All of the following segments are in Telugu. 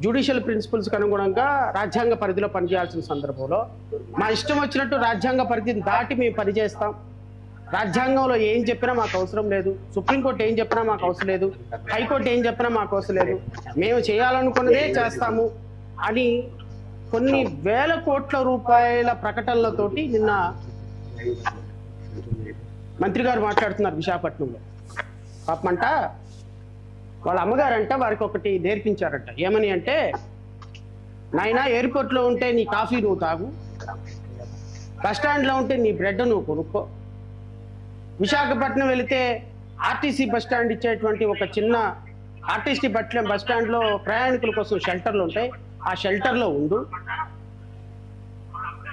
జ్యుడిషియల్ ప్రిన్సిపల్స్కి అనుగుణంగా రాజ్యాంగ పరిధిలో పనిచేయాల్సిన సందర్భంలో మా ఇష్టం వచ్చినట్టు రాజ్యాంగ పరిధిని దాటి మేము పనిచేస్తాం రాజ్యాంగంలో ఏం చెప్పినా మాకు అవసరం లేదు. సుప్రీంకోర్టు ఏం చెప్పినా మాకు అవసరం లేదు. హైకోర్టు ఏం చెప్పినా మాకు అవసరం లేదు. మేము చేయాలనుకున్నదే చేస్తాము అని కొన్ని వేల కోట్ల రూపాయల ప్రకటనలతోటి నిన్న మంత్రి గారు మాట్లాడుతున్నారు విశాఖపట్నంలో. పాపమంట వాళ్ళ అమ్మగారంట వారికి ఒకటి నేర్పించారంట. ఏమని అంటే నాయనా ఎయిర్పోర్ట్లో ఉంటే నీ కాఫీ నువ్వు తాగు. బస్ స్టాండ్లో ఉంటే నీ బ్రెడ్ నువ్వు కొనుక్కో. విశాఖపట్నం వెళితే ఆర్టీసీ బస్ స్టాండ్ ఇచ్చేటువంటి ఒక చిన్న ఆర్టీసీ బట్ల బస్ స్టాండ్లో ప్రయాణికుల కోసం షెల్టర్లు ఉంటాయి. ఆ షెల్టర్లో ఉండు.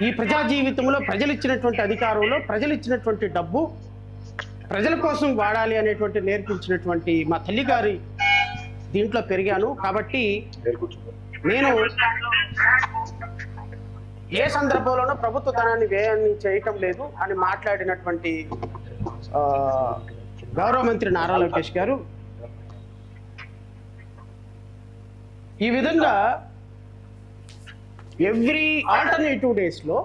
ఈ ప్రజా జీవితంలో ప్రజలు ఇచ్చినటువంటి అధికారంలో ప్రజలు ఇచ్చినటువంటి డబ్బు ప్రజల కోసం వాడాలి అనేటువంటి నేర్పించినటువంటి మా తల్లి గారి దీంట్లో పెరిగాను కాబట్టి నేను ఏ సందర్భంలోనూ ప్రభుత్వ ధనాన్ని వ్యయాన్ని చేయటం లేదు అని మాట్లాడినటువంటి గౌరవ మంత్రి నారా లోకేష్ గారు. ఈ విధంగా ఎవ్రీ ఆల్టర్నేటివ్ డేస్లో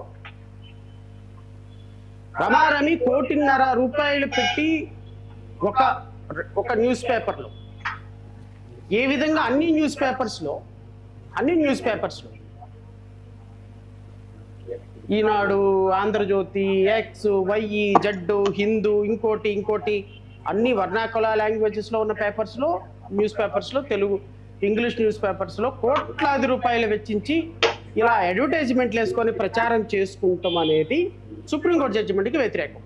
రమారమి కోటిన్నర రూపాయలు పెట్టి ఒక ఒక న్యూస్ పేపర్లో ఏ విధంగా అన్ని న్యూస్ పేపర్స్లో అన్ని న్యూస్ పేపర్స్లో? Eenadu Andhrajyothy X Y Z Hindu ఇంకోటి ఇంకోటి అన్ని వర్ణాకుల లాంగ్వేజెస్లో ఉన్న పేపర్స్లో న్యూస్ పేపర్స్లో తెలుగు ఇంగ్లీష్ న్యూస్ పేపర్స్లో కోట్లాది రూపాయలు వెచ్చించి ఇలా అడ్వర్టైజ్మెంట్లు వేసుకొని ప్రచారం చేసుకుంటాం అనేది సుప్రీంకోర్టు జడ్జిమెంట్కి వ్యతిరేకం.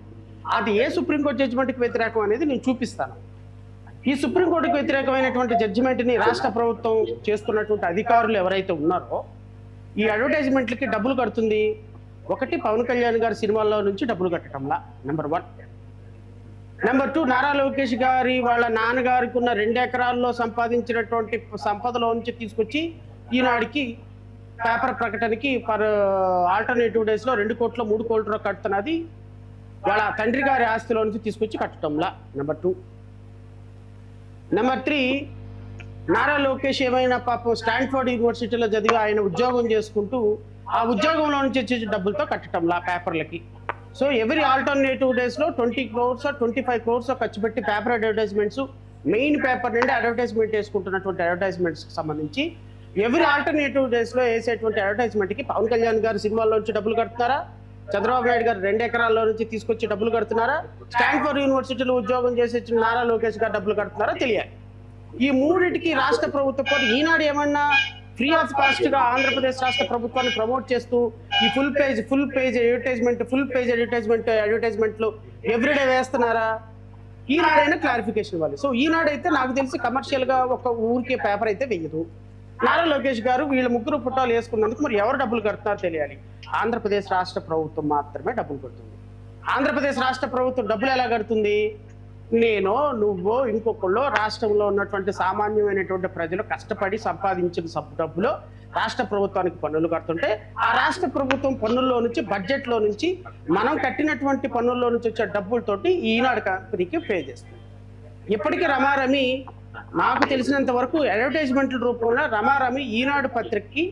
అది ఏ సుప్రీంకోర్టు జడ్జిమెంట్కి వ్యతిరేకం అనేది నేను చూపిస్తాను. ఈ సుప్రీంకోర్టుకు వ్యతిరేకమైనటువంటి జడ్జిమెంట్ని రాష్ట్ర ప్రభుత్వం చేస్తున్నటువంటి అధికారులు ఎవరైతే ఉన్నారో ఈ అడ్వర్టైజ్మెంట్లకి డబ్బులు కడుతుంది. ఒకటి పవన్ కళ్యాణ్ గారి సినిమాల్లో నుంచి డబ్బులు కట్టడంలా number one. Number two Nara Lokesh గారి వాళ్ళ నాన్నగారికి ఉన్న రెండు ఎకరాల్లో సంపాదించినటువంటి సంపదలో నుంచి తీసుకొచ్చి ఈనాడికి పేపర్ ప్రకటనకి పర్ ఆల్టర్నేటివ్ డేస్లో రెండు కోట్ల మూడు కోట్ల కడుతున్నది. వాళ్ళ తండ్రి గారి ఆస్తిలో నుంచి తీసుకొచ్చి కట్టడంలా number two. Number three Nara Lokesh ఏమైనా పాపం స్టాన్ఫోర్డ్ యూనివర్సిటీలో చదివి ఆయన ఉద్యోగం చేసుకుంటూ ఆ ఉద్యోగంలో నుంచి వచ్చే డబ్బులతో కట్టడంలా పేపర్లకి. సో ఎవ్రీ ఆల్టర్నేటివ్ డేస్లో twenty crores twenty five crores ఖర్చు పెట్టి పేపర్ అడ్వర్టైజ్మెంట్స్ మెయిన్ పేపర్ నుండి అడ్వర్టైజ్మెంట్ వేసుకుంటున్నటువంటి అడ్వర్టైజ్మెంట్స్కి సంబంధించి ఎవ్రీ ఆల్టర్నేటివ్ డేస్లో వేసేటువంటి అడ్వర్టైజ్మెంట్కి పవన్ కళ్యాణ్ గారు సినిమాలో నుంచి డబ్బులు కడుతున్నారా? చంద్రబాబు నాయుడు గారు రెండు ఎకరాల్లో నుంచి తీసుకొచ్చి డబ్బులు కడుతున్నారా? స్టాన్ఫోర్డ్ యూనివర్సిటీలో ఉద్యోగం చేసి వచ్చిన నారా లోకేష్ గారు డబ్బులు కడుతున్నారా? తెలియాలి. ఈ మూడింటికి రాష్ట్ర ప్రభుత్వం పాటు ఈనాడు ఏమన్నా ఫ్రీ ఆఫ్ కాస్ట్గా ఆంధ్రప్రదేశ్ రాష్ట్ర ప్రభుత్వాన్ని ప్రమోట్ చేస్తూ ఈ full page full page advertisement full page advertisement అడ్వర్టైజ్మెంట్లు ఎవ్రీడే వేస్తున్నారా? ఈనాడైనా క్లారిఫికేషన్ ఇవ్వాలి. సో ఈనాడైతే నాకు తెలిసి కమర్షియల్గా ఒక ఊరికే పేపర్ అయితే వెయ్యదు నారా లోకేష్ గారు వీళ్ళ ముగ్గురు పుట్టాలు వేసుకున్నందుకు మరి ఎవరు డబ్బులు కడుతున్నారో తెలియాలి. ఆంధ్రప్రదేశ్ రాష్ట్ర ప్రభుత్వం మాత్రమే డబ్బులు కడుతుంది. ఆంధ్రప్రదేశ్ రాష్ట్ర ప్రభుత్వం డబ్బులు ఎలా కడుతుంది? నేను నువ్వు ఇంకొకళ్ళు రాష్ట్రంలో ఉన్నటువంటి సామాన్యమైనటువంటి ప్రజలు కష్టపడి సంపాదించిన సబ్ డబ్బులు రాష్ట్ర ప్రభుత్వానికి పన్నులు కడుతుంటే ఆ రాష్ట్ర ప్రభుత్వం పన్నుల్లో నుంచి బడ్జెట్లో నుంచి మనం కట్టినటువంటి పన్నుల్లో నుంచి వచ్చే డబ్బులతోటి ఈనాడు కంపెనీకి పే చేస్తుంది. ఇప్పటికీ రమారమి మాకు తెలిసినంత వరకు అడ్వర్టైజ్మెంట్ల రూపంలో రమారమి ఈనాడు పత్రికకి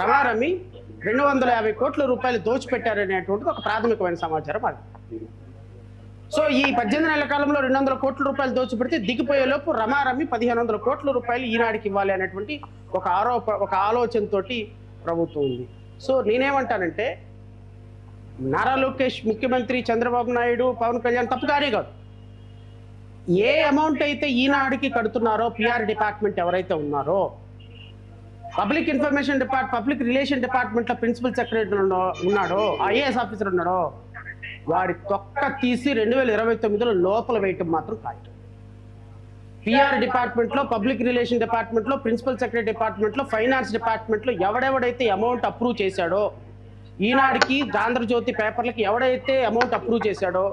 రమారమి రెండు వందల యాభై కోట్ల రూపాయలు దోచిపెట్టారనేటువంటిది ఒక ప్రాథమికమైన సమాచారం అది. సో ఈ పద్దెనిమిది నెలల కాలంలో రెండు వందల కోట్ల రూపాయలు దోచిపెడితే దిగిపోయే లోపు రమారమి పదిహేను వందల కోట్ల రూపాయలు ఈనాడికి ఇవ్వాలి అనేటువంటి ఒక ఆరోప ఒక ఆలోచనతోటి ప్రభుత్వం ఉంది. సో నేనేమంటానంటే నారా లోకేష్ ముఖ్యమంత్రి చంద్రబాబు నాయుడు పవన్ కళ్యాణ్ తప్పు కానే కాదు. ఏ అమౌంట్ అయితే ఈనాడికి కడుతున్నారో పిఆర్ డిపార్ట్మెంట్ ఎవరైతే ఉన్నారో public information depart public relation డిపార్ట్మెంట్లో ప్రిన్సిపల్ సెక్రటరీ ఉన్నాడో ఐఏఎస్ ఆఫీసర్ ఉన్నాడో వాడి తొక్క తీసి రెండు వేల ఇరవై తొమ్మిదిలో లోపల వేయటం మాత్రం ఖాయం. పిఆర్ డిపార్ట్మెంట్లో పబ్లిక్ రిలేషన్ డిపార్ట్మెంట్లో ప్రిన్సిపల్ సెక్రటరీ డిపార్ట్మెంట్లో ఫైనాన్స్ డిపార్ట్మెంట్లో ఎవడెవడైతే అమౌంట్ అప్రూవ్ చేశాడో ఈనాడికి ఆంధ్రజ్యోతి పేపర్లకి ఎవడైతే అమౌంట్ అప్రూవ్ చేశాడో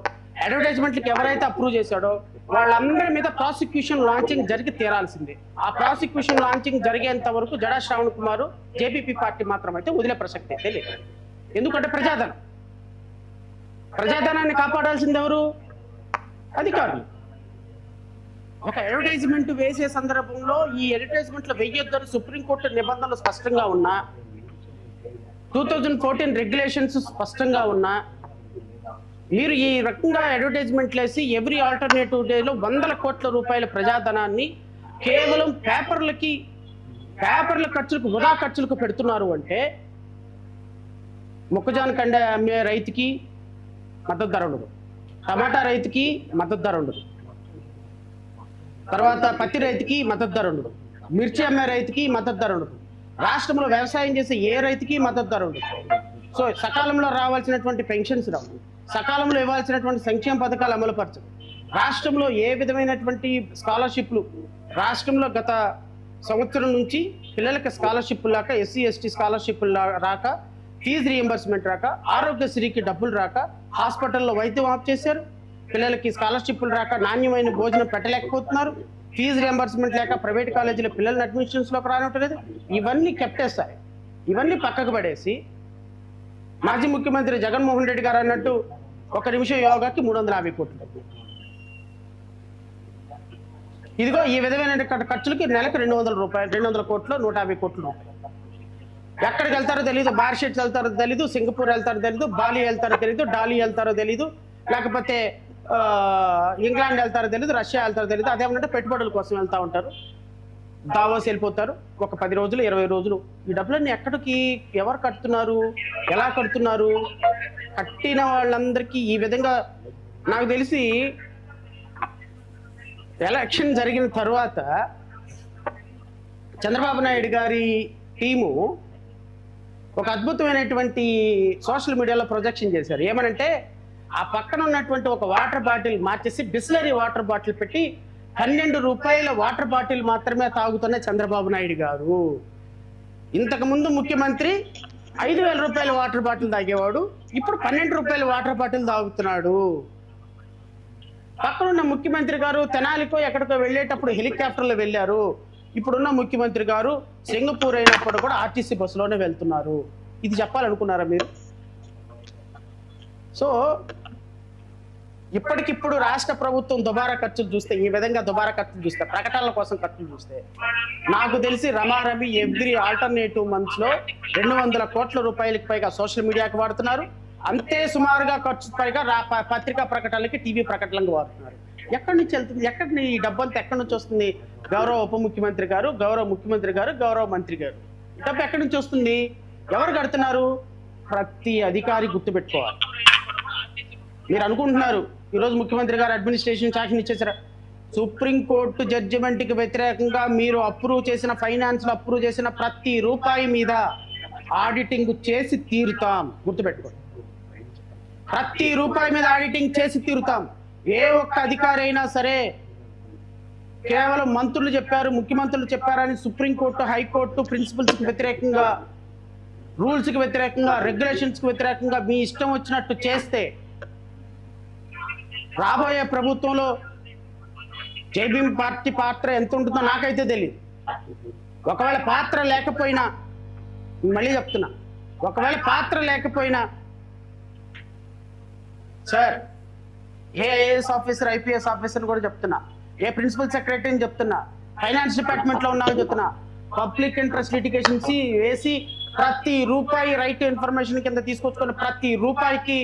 అడ్వర్టైజ్మెంట్లకి ఎవరైతే అప్రూవ్ చేశాడో వాళ్ళందరి మీద ప్రాసిక్యూషన్ లాంచింగ్ జరిగి తీరాల్సిందే. ఆ ప్రాసిక్యూషన్ లాంచింగ్ జరిగేంత వరకు జడా శ్రావణ్ కుమార్ జేపీపీ పార్టీ మాత్రం అయితే వదిలే ప్రసక్తి అయితే లేదు. ఎందుకంటే ప్రజాధనం. ప్రజాధనాన్ని కాపాడాల్సింది ఎవరు? అధికారులు. ఒక అడ్వర్టైజ్మెంట్ వేసే సందర్భంలో ఈ అడ్వర్టైజ్మెంట్లు వెయ్యొద్దని సుప్రీంకోర్టు నిబంధనలు స్పష్టంగా ఉన్నా టూ థౌజండ్ ఫోర్టీన్ రెగ్యులేషన్స్ స్పష్టంగా ఉన్నా మీరు ఈ రకంగా అడ్వర్టైజ్మెంట్లు వేసి ఎవ్రీ ఆల్టర్నేటివ్ డేలో వందల కోట్ల రూపాయల ప్రజాధనాన్ని కేవలం పేపర్లకి పేపర్ల ఖర్చులకు వృధా ఖర్చులకు పెడుతున్నారు అంటే మొక్కజొన్న కండ అమ్మే రైతుకి మద్దతు ధర ఉండదు. టమాటా రైతుకి మద్దతు ధర ఉండదు. తర్వాత పత్తి రైతుకి మద్దతు ధర ఉండదు. మిర్చి అమ్మే రైతుకి మద్దతు ధర ఉండదు. రాష్ట్రంలో వ్యవసాయం చేసే ఏ రైతుకి మద్దతు ధర ఉండదు. సో సకాలంలో రావాల్సినటువంటి పెన్షన్స్ రావు. సకాలంలో ఇవ్వాల్సినటువంటి సంక్షేమ పథకాలు అమలుపరచదు రాష్ట్రంలో ఏ విధమైనటువంటి స్కాలర్షిప్లు రాష్ట్రంలో గత సంవత్సరం నుంచి పిల్లలకి స్కాలర్షిప్ రాక ఎస్సీ ఎస్టీ స్కాలర్షిప్ రాక ఫీజు రియంబర్స్మెంట్ రాక ఆరోగ్యశ్రీకి డబ్బులు రాక హాస్పిటల్లో వైద్యం ఆఫ్ చేశారు. పిల్లలకి స్కాలర్షిప్లు రాక నాణ్యమైన భోజనం పెట్టలేకపోతున్నారు. ఫీజు రియంబర్స్మెంట్ లేక ప్రైవేట్ కాలేజీలో పిల్లల్ని అడ్మిషన్స్లోకి రానివ్వట్లేదు. ఇవన్నీ కెప్టేస్తాయి ఇవన్నీ పక్కకు పడేసి మాజీ ముఖ్యమంత్రి జగన్మోహన్ రెడ్డి గారు అన్నట్టు ఒక నిమిషం యోగాకి మూడు వందల యాభై కోట్లు ఇదిగో ఈ విధమైన ఖర్చులకి నెలకు రెండు వందల రూపాయలు రెండు వందల కోట్లు నూట యాభై కోట్లు. ఎక్కడికి వెళ్తారో తెలియదు బార్షెట్ వెళ్తారో తెలీదు సింగపూర్ వెళ్తారో తెలీదు బాలి వెళ్తారో తెలీదు డాలీ వెళ్తారో తెలీదు లేకపోతే ఇంగ్లాండ్ వెళ్తారో తెలీదు రష్యా వెళ్తారో తెలీదు అదేమంటే పెట్టుబడుల కోసం వెళ్తా ఉంటారు. దావోస్ వెళ్ళిపోతారు. ఒక పది రోజులు ఇరవై రోజులు. ఈ డబ్బులన్నీ ఎక్కడికి ఎవరు కడుతున్నారు? ఎలా కడుతున్నారు? కట్టిన వాళ్ళందరికీ ఈ విధంగా నాకు తెలిసి ఎలక్షన్ జరిగిన తర్వాత చంద్రబాబు నాయుడు గారి టీము ఒక అద్భుతమైనటువంటి సోషల్ మీడియాలో ప్రొజెక్షన్ చేశారు. ఏమనంటే ఆ పక్కన ఉన్నటువంటి ఒక వాటర్ బాటిల్ మార్చేసి బిస్లరీ వాటర్ బాటిల్ పెట్టి పన్నెండు రూపాయల వాటర్ బాటిల్ మాత్రమే తాగుతున్న చంద్రబాబు నాయుడు గారు. ఇంతకు ముందు ముఖ్యమంత్రి ఐదు వేల రూపాయల వాటర్ బాటిల్ తాగేవాడు. ఇప్పుడు పన్నెండు రూపాయలు వాటర్ బాటిల్ తాగుతున్నాడు. పక్కనున్న ముఖ్యమంత్రి గారు తెనాలికో ఎక్కడికో వెళ్ళేటప్పుడు హెలికాప్టర్లో వెళ్ళారు. ఇప్పుడున్న ముఖ్యమంత్రి గారు సింగపూర్ అయినప్పుడు కూడా ఆర్టీసీ బస్సులోనే వెళ్తున్నారు. ఇది చెప్పాలనుకున్నారా మీరు? సో ఇప్పటికిప్పుడు రాష్ట్ర ప్రభుత్వం దుబారా ఖర్చులు చూస్తే ఈ విధంగా దుబారా ఖర్చులు చూస్తే ప్రకటనల కోసం ఖర్చులు చూస్తే నాకు తెలిసి రమారమి ఎవ్రీ ఆల్టర్నేటివ్ మంత్స్లో రెండు వందల కోట్ల రూపాయలకు పైగా సోషల్ మీడియాకి వాడుతున్నారు. అంతే సుమారుగా ఖర్చు పైగా ప- పత్రికా ప్రకటనలకి టీవీ ప్రకటనలకు వాడుతున్నారు. ఎక్కడి నుంచి వెళ్తుంది? ఎక్కడి ఈ డబ్బంతా ఎక్కడి నుంచి వస్తుంది? గౌరవ ఉప ముఖ్యమంత్రి గారు గౌరవ ముఖ్యమంత్రి గారు గౌరవ మంత్రి గారు. డబ్బు ఎక్కడి నుంచి వస్తుంది? ఎవరు కడుతున్నారు? ప్రతి అధికారి గుర్తుపెట్టుకోవాలి. మీరు అనుకుంటున్నారు ఈరోజు ముఖ్యమంత్రి గారు అడ్మినిస్ట్రేషన్ శాఖను ఇచ్చేసారు సుప్రీంకోర్టు జడ్జిమెంట్కి వ్యతిరేకంగా మీరు అప్రూవ్ చేసిన ఫైనాన్స్లో అప్రూవ్ చేసిన ప్రతి రూపాయి మీద ఆడిటింగ్ చేసి తీరుతాం. గుర్తుపెట్టుకోండి. ప్రతి రూపాయి మీద ఆడిటింగ్ చేసి తీరుతాం. ఏ ఒక్క అధికారి అయినా సరే కేవలం మంత్రులు చెప్పారు ముఖ్యమంత్రులు చెప్పారని సుప్రీంకోర్టు హైకోర్టు ప్రిన్సిపల్స్కి వ్యతిరేకంగా రూల్స్కి వ్యతిరేకంగా రెగ్యులేషన్స్కి వ్యతిరేకంగా మీ ఇష్టం వచ్చినట్టు చేస్తే రాబోయే ప్రభుత్వంలో జేబీఎం పార్టీ పాత్ర ఎంత ఉంటుందో నాకైతే తెలియదు ఒకవేళ పాత్ర లేకపోయినా మళ్ళీ చెప్తున్నా. ఒకవేళ పాత్ర లేకపోయినా సార్ ఏ ఐఏఎస్ ఆఫీసర్ ఐపీఎస్ ఆఫీసర్ కూడా చెప్తున్నా. ఏ ప్రిన్సిపల్ సెక్రటరీని చెప్తున్నా. ఫైనాన్స్ డిపార్ట్మెంట్లో ఉన్నామని చెప్తున్నా. పబ్లిక్ ఇంట్రెస్ట్ లిటిగేషన్స్ వేసి ప్రతి రూపాయి రైట్ ఇన్ఫర్మేషన్ కింద తీసుకొచ్చుకున్న ప్రతి రూపాయికి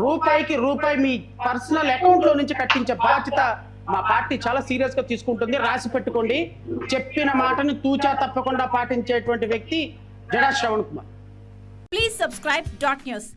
రూపాయికి రూపాయి మీ పర్సనల్ అకౌంట్లో నుంచి కట్టించే బాధ్యత మా పార్టీ చాలా సీరియస్గా తీసుకుంటుంది. రాసి పెట్టుకోండి. చెప్పిన మాటను తూచా తప్పకుండా పాటించేటువంటి వ్యక్తి Jada Shravan Kumar. Please subscribe dot news